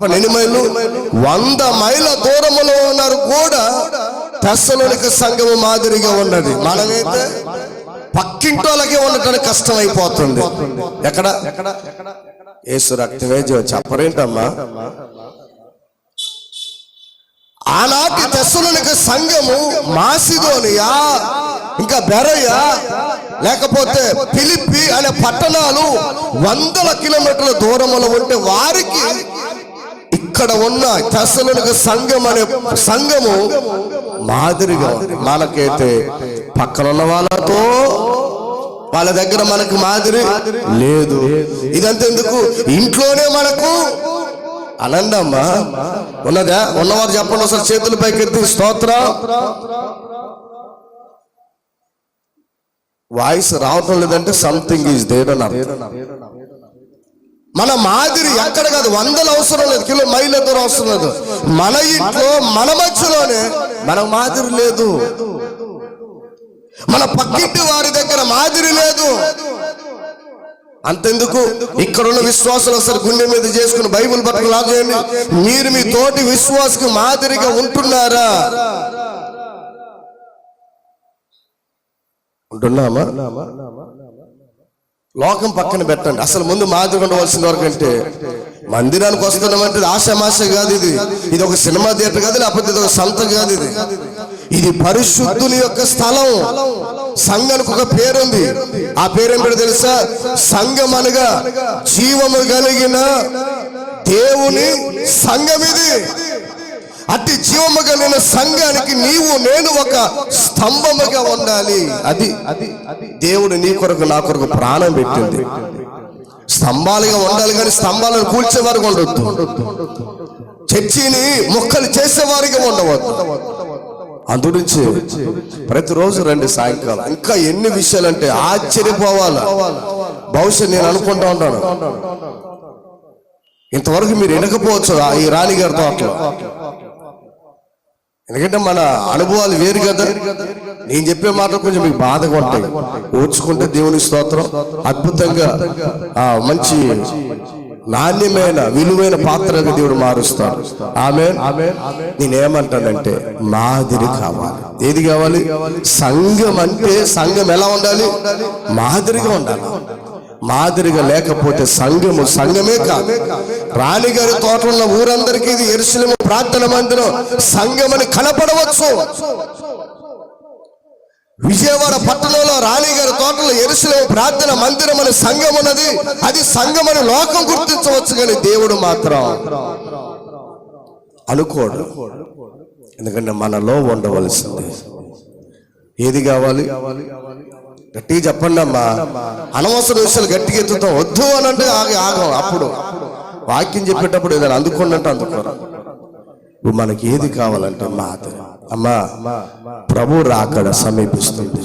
ఎన్ని మైళ్ళు వంద మైళ్ళ దూరములో ఉన్నారు కూడా తెస్సలోనికి సంఘము మాదిరిగా ఉన్నది. మనమైతే పక్కింటోళ్ళకే ఉండటానికి కష్టం అయిపోతుంది ఎక్కడ ఏసు రక్తమే చెప్పరేంటమ్మా ఆనాటి తెస్సలోనికి సంఘము మాసిదోనియా ఇంకా బెరయ్య లేకపోతే పిలిపి అనే పట్టణాలు వందల కిలోమీటర్ల దూరంలో ఉంటే వారికి ఇక్కడ ఉన్న తెస్సలోనికి సంఘం అనే సంఘము మాదిరిగా మనకైతే పక్కన ఉన్న వాళ్ళతో వాళ్ళ దగ్గర మనకు మాదిరి లేదు. ఇదంతా ఎందుకు ఇంట్లోనే మనకు అనందమ్మా. ఉన్నదా? ఉన్నవారు చెప్పండి ఒకసారి చేతులు పైకెత్తి స్తోత్ర. వాయిస్ రావటం లేదంటే సంథింగ్ ఈజ్ దేర్ అని మన మాదిరి ఎక్కడ కాదు వందలు అవసరం లేదు కిలో మైళ్ళ దూరం అవసరం లేదు మన ఇంట్లో మన మధ్యలోనే మన మాదిరి లేదు. మన పక్కింటి వారి దగ్గర మాదిరి లేదు. అంతెందుకు? ఇక్కడున్న విశ్వాసులు అసలు గుండె మీద చేసుకుని బైబిల్ పట్టుకుని లాగేయండి మీరు మీ తోటి విశ్వాసకు మాదిరిగా ఉంటున్నారా? ఉంటున్నామా? లోకం పక్కన పెట్టండి. అసలు ముందు మాదిరి ఉండవలసిన వరకంటే మందిరానికి వస్తున్నామంటే ఇది ఆశామాష కాదు ఇది. ఇది ఒక సినిమా థియేటర్ కాదు లేకపోతే ఇది ఒక సంత కాదు ఇది. ఇది పరిశుద్ధుని యొక్క స్థలం. సంఘానికి ఒక పేరుంది. ఆ పేరేంటో తెలుసా? సంఘం అనగా జీవము కలిగిన దేవుని సంఘం ఇది. అతి జీవము కలిగిన సంఘానికి నీవు నేను ఒక స్తంభముగా ఉండాలి. అది అది దేవుడు నీ కొరకు నా కొరకు ప్రాణం పెట్టింది. స్తంభాలుగా ఉండాలి కానీ స్తంభాలను కూల్చే వారికి ఉండొద్దు. చర్చిని మొక్కలు చేసేవారిగా ఉండవద్దు. అందురించి ప్రతిరోజు రండి సాయంకాలం. ఇంకా ఎన్ని విషయాలంటే ఆశ్చర్యపోవాలి? బహుశా నేను అనుకుంటా ఉంటాను. ఇంతవరకు మీరు వినకపోవచ్చు ఆ ఈ రాణిగారితో అట్లా ఎందుకంటే మన అనుభవాలు వేరు కదా. నేను చెప్పే మాటలు కొంచెం మీకు బాధగా ఉంటాయి. ఓర్చుకుంటే దేవుని స్తోత్రం. అద్భుతంగా ఆ మంచి నాణ్యమైన విలువైన పాత్రగా దేవుడు మారుస్తాడు. ఆమె నేనేమంటానంటే మాదిరి కావాలి. ఏది కావాలి? సంఘం అంటే సంఘం ఎలా ఉండాలి? మాదిరిగా ఉండాలి. మాదిరిగా లేకపోతే సంఘము సంఘమే కాదు. రాణిగారి తోట ఉన్న ఊరందరికీ ఇది ఎరుసలేము ప్రార్థన మందిరం సంఘమని కనపడవచ్చు. విజయవాడ పట్టణంలో రాణిగారి తోటలో ఎరుసలేము ప్రార్థన మందిరం అనే సంఘం ఉన్నది. అది సంఘమని లోకం గుర్తించవచ్చు కానీ దేవుడు మాత్రం. అనుకోడు. ఎందుకంటే మనలో ఉండవలసింది. ఏది కావాలి? గట్టిగా చెప్పండి అమ్మా. అనవసర విషయాలు గట్టిగా ఎత్తుతాం వద్దు అని అంటే ఆగి ఆగం. అప్పుడు వాక్యం చెప్పేటప్పుడు ఏదైనా అందుకోండి అంటే అందుకోరు. ఇప్పుడు మనకి ఏది కావాలంటే అమ్మా అమ్మా ప్రభు రాకడ సమీపిస్తుంది.